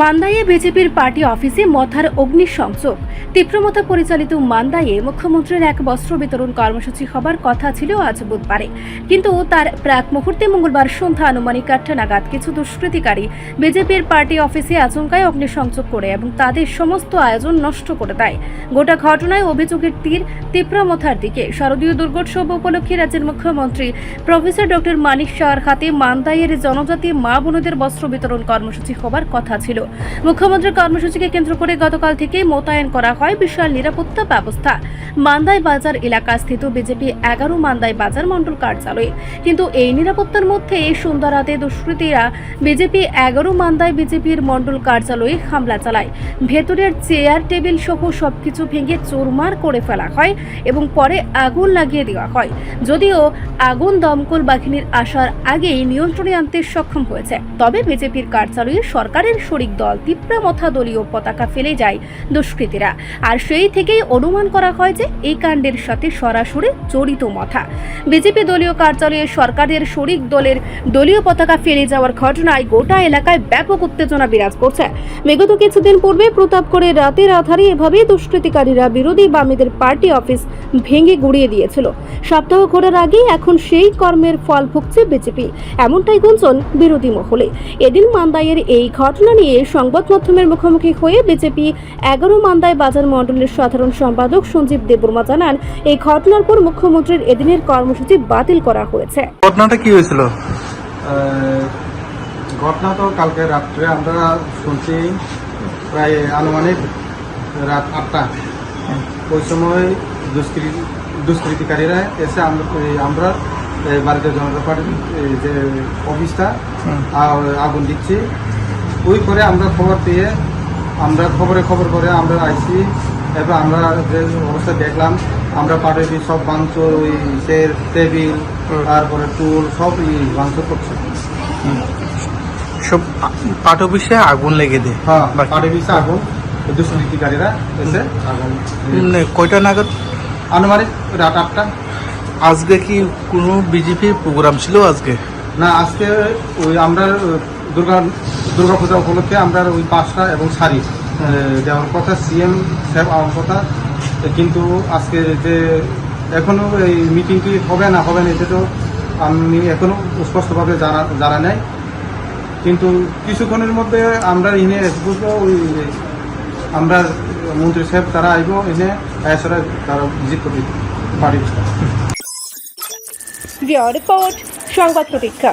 মান্দায়ে বিজেপির পার্টি অফিসে মথার অগ্নিসংযোগ। তীব্রমতা পরিচালিত মান্দায়ে মুখ্যমন্ত্রীর এক বস্ত্র বিতরণ কর্মসূচি হবার কথা ছিল আজ বুধবারে। কিন্তু তার প্রাক মুহূর্তে মঙ্গলবার সন্ধ্যা আনুমানিক আটটা নাগাদ কিছু দুষ্কৃতিকারী বিজেপির পার্টি অফিসে আচমকায় অগ্নিসংযোগ করে এবং তাদের সমস্ত আয়োজন নষ্ট করে দেয়। গোটা ঘটনায় অভিযোগের তীর তীব্রমথার দিকে। শারদীয় দুর্গোৎসব উপলক্ষে রাজ্যের মুখ্যমন্ত্রী প্রফেসর ডক্টর মানিক শাহর হাতে মান্দাইয়ের জনজাতি মা বোনদের বস্ত্র বিতরণ কর্মসূচি হবার কথা ছিল। মুখ্যমন্ত্রীর কর্মসূচিকে কেন্দ্র করে গতকাল থেকে মোতায়েন করা হয় বিশাল নিরাপত্তা ব্যবস্থা। মান্দাই বাজার এলাকা স্থিত বিজেপি এগারো মান্দাই বাজার মণ্ডল কার্যালয়ে। কিন্তু এই নিরাপত্তার মধ্যে সুন্দর রাতে দুষ্কৃতীরা বিজেপি এগারো মান্দাই বিজেপির মণ্ডল কার্যালয়ে হামলা চালায়। ভেতরের চেয়ার, টেবিল সহ সবকিছু ভেঙে চোরমার করে ফেলা হয় এবং পরে আগুন লাগিয়ে দেওয়া হয়। যদিও আগুন দমকল বাহিনীর আসার আগেই নিয়ন্ত্রণে আনতে সক্ষম হয়েছে। তবে বিজেপির কার্যালয়ে সরকারের শরিক দল তিপ্রামথা দলীয় পতাকা ফেলে যায় দুষ্কৃতীরা। আর সেই থেকেই অনুমান করা হয় যে এই কাণ্ডের সাথে সরাসরি জড়িত মথা। বিজেপি দলীয় কার্যালয়ে সরকারের শরিক দলের দলীয় পতাকা ফেলে যাওয়ার ঘটনায় গোটা এলাকায় ব্যাপক উত্তেজনা বিরাজ করছে। বিগত কিছুদিন পূর্বে প্রতাপগড়ে রাতের আধারে এভাবেই দুষ্কৃতিকারীরা বিরোধী বামেদের পার্টি অফিস ভেঙে গুড়িয়ে দিয়েছিল। সপ্তাহ ঘোরার আগেই এখন সেই কর্মের ফল ভুগছে বিজেপি। এমনটাই গুঞ্জন বিরোধী মহলে। এদিন মান্দাইয়ের এই ঘটনা নিয়ে সংবাদ মাধ্যমের মুখোমুখি হয়ে বিজেপি এগারো মান্দায় বাজার মণ্ডলের সাধারণ সম্পাদক সঞ্জীব দেববর্মা জানান এই ঘটনার পর মুখ্যমন্ত্রীর এদিনের কর্মসূচি বাতিল করা হয়েছে। ঘটনাটা কি হয়েছিল? ঘটনা তো কালকে রাত্রে আমরা শুনছি প্রায় আনুমানিক রাত আটটা। ওই সময় দুষ্কৃতি দুষ্কৃতিকারীরা এসে আমরা ভারতীয় জনতা পার্টির যে অফিসটা আগুন দিচ্ছি। ওই করে আমরা খবর পেয়ে আমরা খবরে খবর করে আমরা আইসি এবার আমরা যে অবস্থা দেখলাম আমরা পার্টির সব ভাঙচুর ওই সে টেবিল তারপরে টুল সব ভাঙচুর করছে। সব পাট অফিসে আগুন লেগে দেয়। হ্যাঁ পার্টি বিষে আগুন দুষ্কৃতিকারীরা এসে আগুন কয়টা নাগাদ? আনুমানিক রাত আটটা। আজকে কি কোনো বিজেপির প্রোগ্রাম ছিল আজকে? না আজকে ওই আমরা দুর্গা দুর্গা পূজা উপলক্ষে আমরা ওই পাঁচটা এবং শাড়ি আহ, দেওয়ার কথা সিএম সাহেব আমার কথা। কিন্তু আজকে যে এখনও এই মিটিংটি হবে না হবে না এটা তো আমি এখনও স্পষ্টভাবে জানা জানা নেই। কিন্তু কিছুক্ষণের মধ্যে আমরা ইনে বুঝব ওই আমরা মন্ত্রী সাহেব তারা আইব এনে এসরা তারা ভিজিট করতে পারি রিপোর্ট সংবাদ প্রতীক্ষা